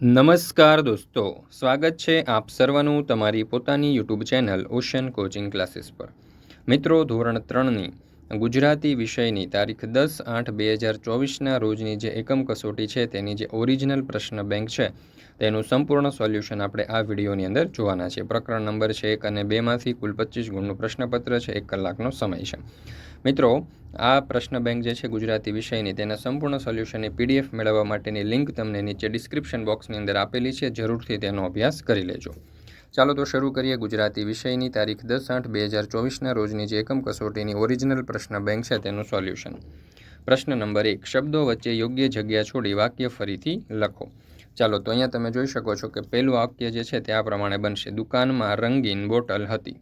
નમસ્કાર દોસ્તો, સ્વાગત છે આપ સર્વનું તમારી પોતાની YouTube channel ocean coaching classes પર. મિત્રો, ધોરણ ત્રણની ગુજરાતી વિષયની તારીખ દસ આઠ બે હજાર ચોવીસના રોજની જે એકમ કસોટી છે, તેની જે ઓરિજિનલ પ્રશ્ન બેંક છે, તેનું સંપૂર્ણ સોલ્યુશન આપણે આ વિડીયોની અંદર જોવાના છે. પ્રકરણ નંબર છે એક અને બેમાંથી કુલ પચીસ ગુણનું પ્રશ્નપત્ર છે, એક કલાકનો સમય છે. મિત્રો, આ પ્રશ્ન બેંક જે છે ગુજરાતી વિષયની, તેના સંપૂર્ણ સોલ્યુશનની પીડીએફ મેળવવા માટેની લિંક તમને નીચે ડિસ્ક્રિપ્શન બોક્સની અંદર આપેલી છે. જરૂરથી તેનો અભ્યાસ કરી લેજો. ચાલો તો શરૂ કરીએ ગુજરાતી વિષયની. તારીખ દસ આઠ બે હજાર ચોવીસના, રોજની જે એકમ કસોટીની ઓરિજિનલ પ્રશ્ન બેંક છે તેનું સોલ્યુશન પ્રશ્ન નંબર એક, શબ્દો વચ્ચે યોગ્ય જગ્યા છોડી વાક્ય ફરીથી લખો. ચાલો તો અહીંયા તમે જોઈ શકો છો કે પહેલું વાક્ય જે છે તે આ પ્રમાણે બનશે. દુકાનમાં રંગીન બોટલ હતી.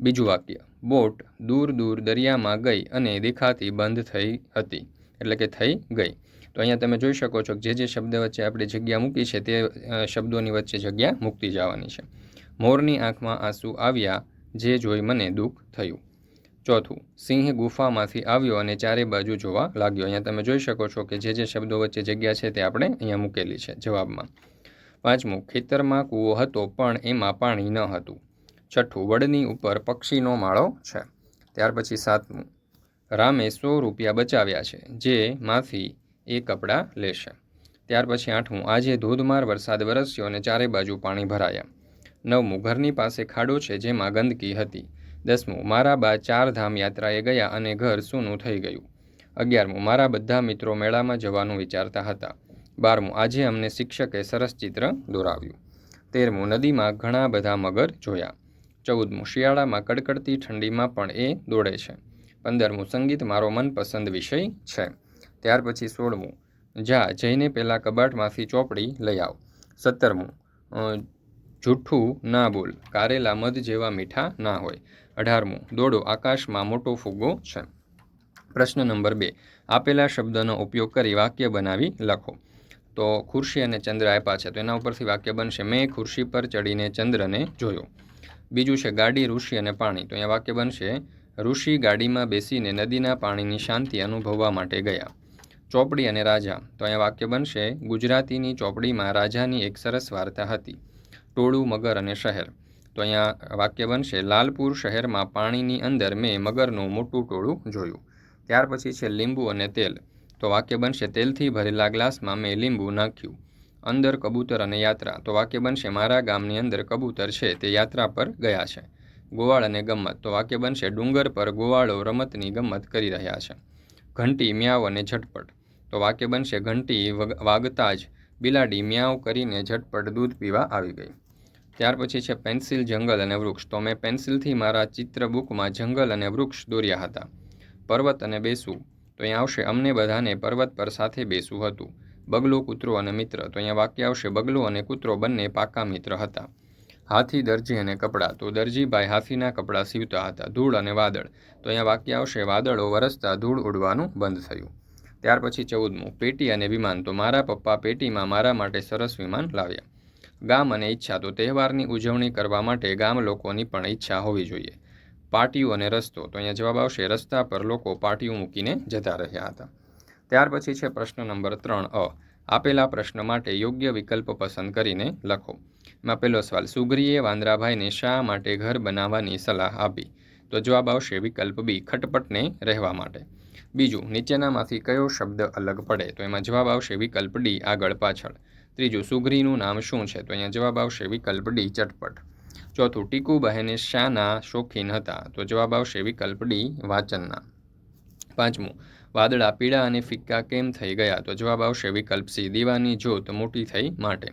બીજું વાક્ય. બોટ દૂર દૂર દરિયામાં ગઈ અને દેખાતી બંધ થઈ હતી. એટલે કે થઈ ગઈ. તો અહીંયા તમે જોઈ શકો છો કે જે જે શબ્દ વચ્ચે આપણે જગ્યા મૂકી છે તે શબ્દોની વચ્ચે જગ્યા મૂકતી જવાની છે. મોરની આંખમાં આંસુ આવ્યા જે જોઈ મને દુઃખ થયું. ચોથું, સિંહ ગુફામાંથી આવ્યો અને ચારે બાજુ જોવા લાગ્યો. અહીંયા તમે જોઈ શકો છો કે જે જે શબ્દો વચ્ચે જગ્યા છે તે આપણે અહીંયા મૂકેલી છે જવાબમાં. પાંચમું, ખેતરમાં કૂવો હતો પણ એમાં પાણી ન હતું. છઠ્ઠું વડની ઉપર પક્ષીનો માળો છે. ત્યાર પછી સાતમું. રામે સો રૂપિયા બચાવ્યા છે, જે માફી એ કપડાં લેશે. ત્યાર પછી આઠમું. આજે ધોધમાર વરસાદ વરસ્યો અને ચારે બાજુ પાણી ભરાયા. નવમું. ઘરની પાસે ખાડો છે જેમાં ગંદકી હતી. દસમું. મારા બા ચાર ધામ યાત્રાએ ગયા અને ઘર સૂનું થઈ ગયું. અગિયારમું. મારા બધા મિત્રો મેળામાં જવાનું વિચારતા હતા. બારમું. આજે અમને શિક્ષકે સરસ ચિત્ર દોરાવ્યું. તેરમું. નદીમાં ઘણા બધા મગર જોયા. ચૌદમું શિયાળામાં કડકડતી ઠંડીમાં પણ એ દોડે છે. પંદરમું સંગીત મારો મનપસંદ વિષય છે. ત્યાર પછી સોળમું, જા, જઈને પહેલાં કબાટમાંથી ચોપડી લઈ આવ. સત્તરમું જૂઠું ના બોલ, કારેલા મધ જેવા મીઠા ના હોય. અઢારમું, દોડો, આકાશમાં મોટો ફુગ્ગો છે. પ્રશ્ન નંબર બે, આપેલા શબ્દનો ઉપયોગ કરી વાક્ય બનાવી લખો. તો ખુરશી અને ચંદ્ર આપ્યા છે. તો એના ઉપરથી વાક્ય બનશે, મેં ખુરશી પર ચડીને ચંદ્રને જોયો. બીજું છે ગાડી, ઋષિ અને પાણી. તો અહીંયા વાક્ય બનશે, ઋષિ ગાડીમાં બેસીને નદીના પાણીની શાંતિ અનુભવવા માટે ગયા. ચોપડી અને રાજા. તો અહીંયા વાક્ય બનશે, ગુજરાતીની ચોપડીમાં રાજાની એક સરસ વાર્તા હતી. ટોળું, મગર અને શહેર. તો અહીંયા વાક્ય બનશે, લાલપુર શહેરમાં પાણીની અંદર મેં મગરનું મોટું ટોળું જોયું. ત્યાર પછી છે લીંબુ અને તેલ. તો વાક્ય બનશે, તેલથી ભરેલા ગ્લાસમાં મેં લીંબુ નાખ્યું. અંદર કબૂતર અને યાત્રા. તો વાક્ય બનશે, મારા ગામની અંદર કબૂતર છે, તે યાત્રા પર ગયા છે. ગોવાળ અને ગમત તો વાક્ય બનશે, ડુંગર પર ગોવાળો રમતની ગમત કરી રહ્યા છે. ઘંટી, મ્યાવ અને ઝટપટ. તો વાક્ય બનશે, ઘંટી વાગતા જ બિલાડી મ્યાવ કરીને ઝટપટ દૂધ પીવા આવી ગઈ. ત્યાર પછી છે, પેન્સિલ, જંગલ અને વૃક્ષ. તો મેં પેન્સિલથી મારા ચિત્ર બુકમાં જંગલ અને વૃક્ષ દોર્યા હતા. પર્વત અને બેસવું તો અહીં આવશે, અમને બધાને પર્વત પર સાથે બેસવું હતું. બગલો કૂતરો અને મિત્ર. તો અહીંયા વાક્ય આવશે, બગલો અને કૂતરો બંને પાકા મિત્ર હતા. હાથી, દરજી અને કપડાં. તો દરજીભાઈ હાથીના કપડાં સીવતા હતા, ધૂળ અને વાદળ. તો અહીંયા વાક્ય આવશે, વાદળો વરસતા ધૂળ ઉડવાનું બંધ થયું. ત્યાર પછી ચૌદમું, પેટી અને વિમાન. તો મારા પપ્પા પેટીમાં મારા માટે સરસ વિમાન લાવ્યા. ગામ અને ઈચ્છા, તો તહેવારની ઉજવણી કરવા માટે ગામ લોકોની પણ ઈચ્છા હોવી જોઈએ. પાટિયું અને રસ્તો. તો અહીંયા જવાબ આવશે, રસ્તા પર લોકો પાટિયું મૂકીને જતા રહ્યા હતા. ત્યાર પછી છે પ્રશ્ન નંબર ત્રણ અ. આપેલા પ્રશ્ન માટે યોગ્ય વિકલ્પ પસંદ કરીને લખો. એમાં પહેલો સવાલ, સુગરીએ વાંદરાભાઈને શા માટે ઘર બનાવવાની સલાહ આપી? તો જવાબ આવશે વિકલ્પ બી, ખટપટને રહેવા માટે. બીજું, નીચેનામાંથી કયો શબ્દ અલગ પડે? તો એમાં જવાબ આવશે વિકલ્પ ડી, આગળ પાછળ. ત્રીજું, સુગરીનું નામ શું છે? તો અહીંયા જવાબ આવશે વિકલ્પ ડી, ચટપટ. ચોથું ટીકુ બહેને શાના શોખીન હતા? તો જવાબ આવશે વિકલ્પ ડી, વાંચનના. પાંચમું વાદળા, પીળા અને ફિક્કા કેમ થઈ ગયા? તો જવાબ આવશે વિકલ્પ સી, દીવાની જ્યોત મોટી થઈ માટે.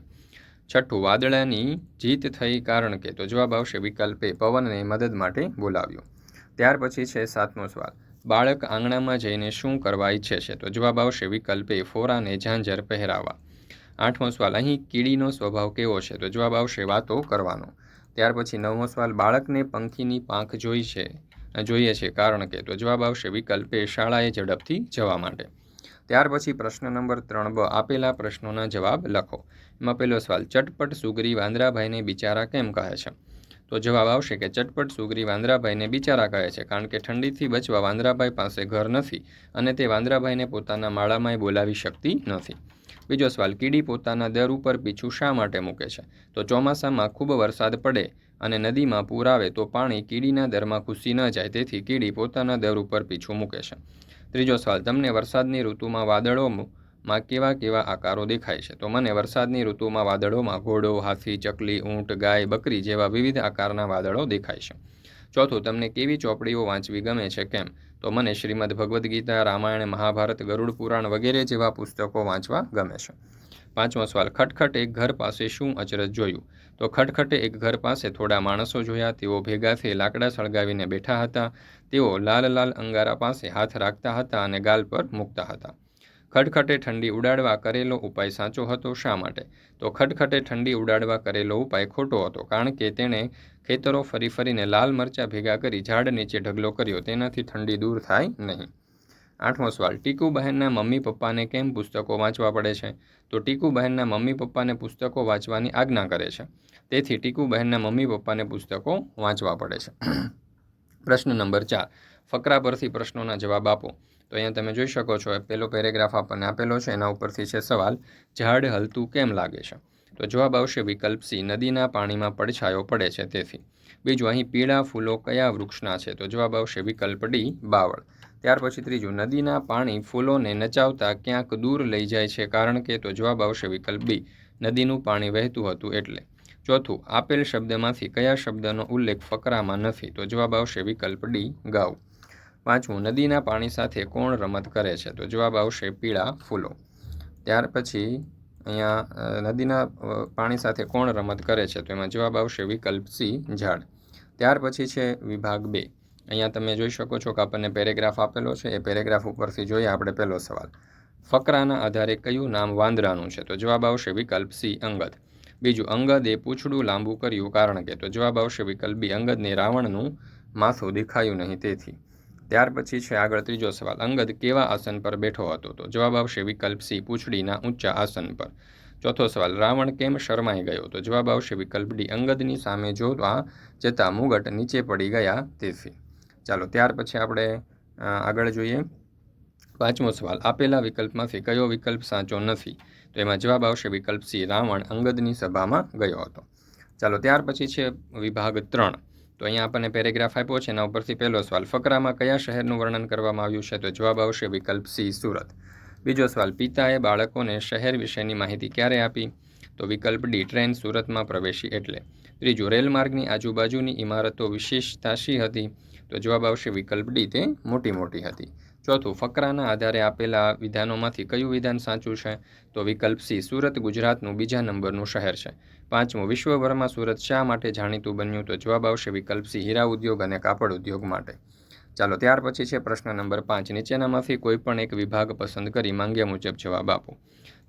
છઠ્ઠું, વાદળાની જીત થઈ કારણ કે? તો જવાબ આવશે વિકલ્પ પવનને મદદ માટે બોલાવ્યો. ત્યાર પછી છે સાતમો સવાલ. બાળક આંગણામાં જઈને શું કરવા ઈચ્છે છે? તો જવાબ આવશે વિકલ્પ ફોરાને ઝાંઝર પહેરાવા આઠમો સવાલ, અહીં કીડીનો સ્વભાવ કેવો છે? તો જવાબ આવશે વાતો કરવાનો. ત્યાર પછી નવમો સવાલ, બાળકને પંખીની પાંખ જોઈ છે. જોઈએ છે કારણ કે તો જવાબ આવશે વિકલ્પ શાળાએ ઝડપથી જવા માટે. ત્યાર પછી પ્રશ્ન નંબર ત્રણ બ આપેલા પ્રશ્નોના જવાબ લખો. એમાં પહેલો સવાલ, ચટપટ સુગરી વાંદરાભાઈને બિચારા કેમ કહે છે? તો જવાબ આવશે કે ચટપટ સુગરી વાંદરાભાઈને બિચારા કહે છે કારણ કે ઠંડીથી બચવા વાંદરાભાઈ પાસે ઘર નથી અને તે વાંદરાભાઈને પોતાના માળામાંય બોલાવી શકતી નથી. બીજો સવાલ, કીડી પોતાના દર ઉપર પીછું શા માટે મૂકે છે? તો ચોમાસામાં ખૂબ વરસાદ પડે અને નદીમાં પૂર આવે તો પાણી કીડીના દરમાં ઘૂસી ન જાય, તેથી કીડી પોતાના દર ઉપર પીછું મૂકે છે. ત્રીજો સવાલ, તમને વરસાદની ઋતુમાં વાદળોમાં કેવા કેવા આકારો દેખાય છે? તો મને વરસાદની ઋતુમાં વાદળોમાં ઘોડો, હાથી, ચકલી, ઊંટ, ગાય, બકરી જેવા વિવિધ આકારના વાદળો દેખાય છે. ચોથું, તમને કેવી ચોપડીઓ વાંચવી ગમે છે? કેમ? તો મને શ્રીમદ ભગવદ્ ગીતા, રામાયણ, મહાભારત, ગરુડ પુરાણ વગેરે જેવા પુસ્તકો વાંચવા ગમે છે. પાંચમો સવાલ, ખટખટ એક ઘર પાસે શું અચરજ જોયું? તો ખટખટે એક ઘર પાસે થોડા માણસો જોયા, તેઓ ભેગા થઈ લાકડા સળગાવીને બેઠા હતા. તેઓ લાલ લાલ અંગારા પાસે હાથ રાખતા હતા અને ગાલ પર મૂકતા હતા. ખટખટે ઠંડી ઉડાડવા કરેલો ઉપાય સાચો હતો શા માટે? તો ખટખટે ઠંડી ઉડાડવા કરેલો ઉપાય ખોટો હતો, કારણ કે તેણે ખેતરો ફરી ફરીને લાલ મરચાં ભેગા કરી ઝાડ નીચે ઢગલો કર્યો. તેનાથી ઠંડી દૂર થાય નહીં. આઠમો સવાલ, ટીકુ બહેનના મમ્મી પપ્પાને કેમ પુસ્તકો વાંચવા પડે છે? તો ટીકુ બહેનના મમ્મી પપ્પાને પુસ્તકો વાંચવાની આજ્ઞા કરે છે. તેથી ટીકુ બહેનના મમ્મી પપ્પાને પુસ્તકો વાંચવા પડે છે. પ્રશ્ન નંબર ચાર, ફકરા પરથી પ્રશ્નોના જવાબ આપો. તો અહીંયા તમે જોઈ શકો છો, પહેલો પેરેગ્રાફ આપણને આપેલો છે. એના ઉપરથી છે સવાલ, ઝાડ હલતું કેમ લાગે છે? તો જવાબ આવશે વિકલ્પ સી નદીના પાણીમાં પડછાયો પડે છે તેથી. બીજું, અહીં પીળા ફૂલો કયા વૃક્ષના છે? તો જવાબ આવશે વિકલ્પ ડી, બાવળ. ત્યાર પછી ત્રીજું, નદીના પાણી ફૂલોને નચાવતા ક્યાંક દૂર લઈ જાય છે કારણ કે? તો જવાબ આવશે વિકલ્પ બી, નદીનું પાણી વહેતું હતું એટલે. ચોથું, આપેલ શબ્દમાંથી કયા શબ્દનો ઉલ્લેખ ફકરામાં નથી? તો જવાબ આવશે વિકલ્પ ડી, ગાઉ. પાંચમું, નદીના પાણી સાથે કોણ રમત કરે છે? તો જવાબ આવશે પીળા ફૂલો. ત્યાર પછી અહીંયા નદીના પાણી સાથે કોણ રમત કરે છે? તો એમાં જવાબ આવશે વિકલ્પ સી, ઝાડ. ત્યાર પછી છે વિભાગ બે. અહીંયા તમે જોઈ શકો છો કે આપણને પેરેગ્રાફ આપેલો છે. એ પેરેગ્રાફ ઉપરથી જોઈએ આપણે પહેલો સવાલ. ફકરાના આધારે કયું નામ વાંદરાનું છે? તો જવાબ આવશે વિકલ્પ સી, અંગદ. બીજું, અંગદે પૂછડું લાંબુ કર્યું કારણ કે? તો જવાબ આવશે વિકલ્પ બી, અંગદને રાવણનું માથું દેખાયું નહીં તેથી. ત્યાર પછી છે આગળ ત્રીજો સવાલ. અંગદ કેવા આસન પર બેઠો હતો તો? જવાબ આવશે વિકલ્પ સી, પૂંછડીના ઊંચા આસન પર. ચોથો સવાલ, રાવણ કેમ શરમાઈ ગયો તો? જવાબ આવશે વિકલ્પ ડી, અંગદની સામે જોવા જતા મુગટ નીચે પડી ગયા તેથી. ચાલો, ત્યાર પછી આપણે આગળ જોઈએ. પાંચમો સવાલ, આપેલા વિકલ્પમાંથી કયો વિકલ્પ સાચો નથી? તો એમાં જવાબ આવશે વિકલ્પ સી, રાવણ અંગદની સભામાં ગયો હતો. ચાલો, ત્યાર પછી છે વિભાગ ત્રણ. તો અહીંયા આપણને પેરેગ્રાફ આપ્યો છે. એના ઉપરથી પહેલો સવાલ, ફકરામાં કયા શહેરનું વર્ણન કરવામાં આવ્યું છે? તો જવાબ આવશે વિકલ્પ સી, સુરત. બીજો સવાલ, પિતાએ બાળકોને શહેર વિશેની માહિતી ક્યારે આપી? તો વિકલ્પ ડી, ટ્રેન સુરતમાં પ્રવેશી એટલે. ત્રીજું, રેલમાર્ગની આજુબાજુની ઇમારતો વિશેષતા શી હતી? તો જવાબ આવશે વિકલ્પ ડી, તે મોટી મોટી હતી. ચોથું ફકરાના આધારે આપેલા વિધાનોમાંથી કયું વિધાન સાચું છે, તો વિકલ્પ સી, સુરત, ગુજરાતનું બીજા નંબરનું શહેર છે. પાંચમું, વિશ્વભરમાં સુરત શા માટે જાણીતું બન્યું, તો જવાબ આવશે વિકલ્પ સી, હીરા ઉદ્યોગ અને કાપડ ઉદ્યોગ માટે. ચાલો, ત્યાર પછી છે પ્રશ્ન નંબર પાંચ. નીચેનામાંથી કોઈ પણ એક વિભાગ પસંદ કરી માંગ્યા મુજબ જવાબ આપો.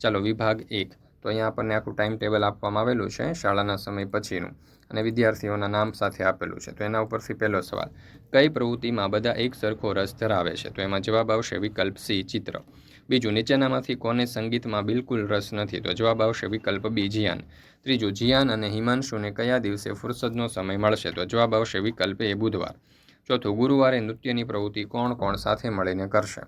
ચાલો, વિભાગ એક. તો અહીંયા આપણને આખું ટાઈમ ટેબલ આપવામાં આવેલું છે, શાળાના સમય પછીનું. અને વિદ્યાર્થીઓના નામ સાથે આપેલું છે. તો એના ઉપરથી પહેલો સવાલ, કઈ પ્રવૃત્તિમાં બધા એક સરખો રસ ધરાવે છે? તો એમાં જવાબ આવશે વિકલ્પ સી, ચિત્ર. બીજું, નીચેનામાંથી કોને સંગીતમાં બિલકુલ રસ નથી? તો જવાબ આવશે વિકલ્પ બી, જિયાન. ત્રીજું, જિયાન અને હિમાંશુને કયા દિવસે ફુરસદનો સમય મળશે? તો જવાબ આવશે વિકલ્પ એ, બુધવાર. ચોથું, ગુરુવારે નૃત્યની પ્રવૃત્તિ કોણ કોણ સાથે મળીને કરશે?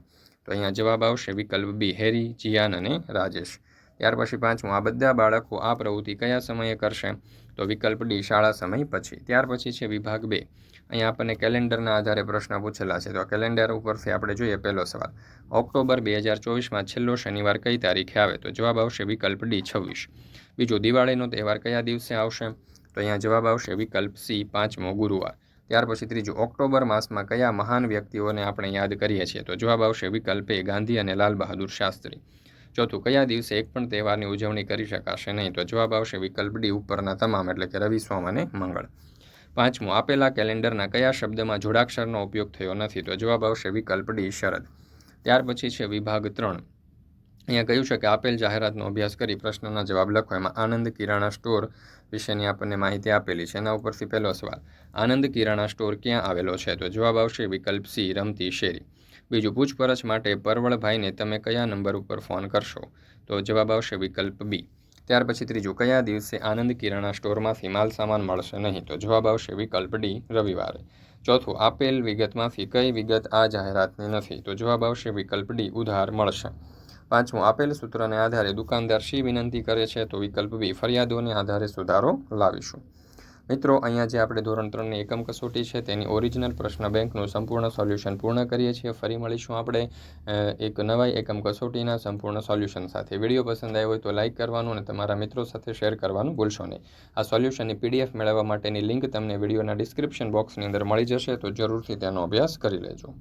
તો અહીંયા જવાબ આવશે વિકલ્પ બી, હેરી, જિયાન અને રાજેશ. ત્યાર પછી પાંચમું, આ બધા બાળકો આ પ્રવૃત્તિ કયા સમયે કરશે? તો વિકલ્પ ડી, શાળા સમય પછી. ત્યાર પછી છે વિભાગ બે. અહીંયા આપણને કેલેન્ડરના આધારે પ્રશ્ન પૂછેલા છે. તો આ કેલેન્ડર ઉપરથી આપણે જોઈએ પહેલો સવાલ. ઓક્ટોબર બે હજાર ચોવીસમાં છેલ્લો શનિવાર કઈ તારીખે આવે? તો જવાબ આવશે વિકલ્પ ડી, છવ્વીસ. બીજો, દિવાળીનો તહેવાર કયા દિવસે આવશે? તો અહીંયા જવાબ આવશે વિકલ્પ સી, પાંચમો, ગુરુવાર. ત્યાર પછી ત્રીજું, ઓક્ટોબર માસમાં કયા મહાન વ્યક્તિઓને આપણે યાદ કરીએ છીએ? તો જવાબ આવશે વિકલ્પ એ, ગાંધી અને લાલ બહાદુર શાસ્ત્રી. ચોથું કયા દિવસે એક પણ તહેવારની ઉજવણી કરી શકાશે નહીં, તો જવાબ આવશે વિકલ્પ ડી, ઉપરના તમામ, એટલે કે રવિ, સોમ અને મંગળ. પાંચમું, આપેલા કેલેન્ડરના કયા શબ્દમાં જોડાક્ષરનો ઉપયોગ થયો નથી, તો જવાબ આવશે વિકલ્પ ડી, શરદ. ત્યાર પછી છે વિભાગ ત્રણ. અહીંયા કહ્યું છે કે આપેલ જાહેરાતનો અભ્યાસ કરી પ્રશ્નના જવાબ લખો. એમાં આનંદ કિરાણા સ્ટોર વિશેની આપણને માહિતી આપેલી છે. એના ઉપરથી પહેલો સવાલ, આનંદ કિરાણા સ્ટોર ક્યાં આવેલો છે? તો જવાબ આવશે વિકલ્પ સી, રમતી શેરી. બીજું પૂછપરછ માટે પરવળભાઈને તમે કયા નંબર ઉપર ફોન કરશો? તો જવાબ આવશે વિકલ્પ બી. ત્યાર પછી ત્રીજું, કયા દિવસે આનંદ કિરાણા સ્ટોરમાંથી માલ સામાન મળશે નહીં? તો જવાબ આવશે વિકલ્પ ડી, રવિવારે. ચોથું, આપેલ વિગતમાંથી કઈ વિગત આ જાહેરાતની નથી? તો જવાબ આવશે વિકલ્પ ડી, ઉધાર મળશે. પાંચમું, આપેલ સૂત્રને આધારે દુકાનદાર શી વિનંતી કરે છે? તો વિકલ્પ બી, ફરિયાદોને આધારે સુધારો લાવીશું. મિત્રો, અહીંયા જે આપણે ધોરણ ત્રણની એકમ કસોટી છે, તેની ઓરિજિનલ પ્રશ્ન બેંકનું સંપૂર્ણ સોલ્યુશન પૂર્ણ કરીએ છીએ. ફરી મળીશું આપણે એક નવાઈ એકમ કસોટીના સંપૂર્ણ સોલ્યુશન સાથે. વીડિયો પસંદ આવ્યો હોય તો લાઇક કરવાનું અને તમારા મિત્રો સાથે શેર કરવાનું ભૂલશો નહીં. આ સોલ્યુશનની પીડીએફ મેળવવા માટેની લિંક તમને વિડીયોના ડિસ્ક્રિપ્શન બોક્સની અંદર મળી જશે, તો જરૂરથી તેનો અભ્યાસ કરી લેજો.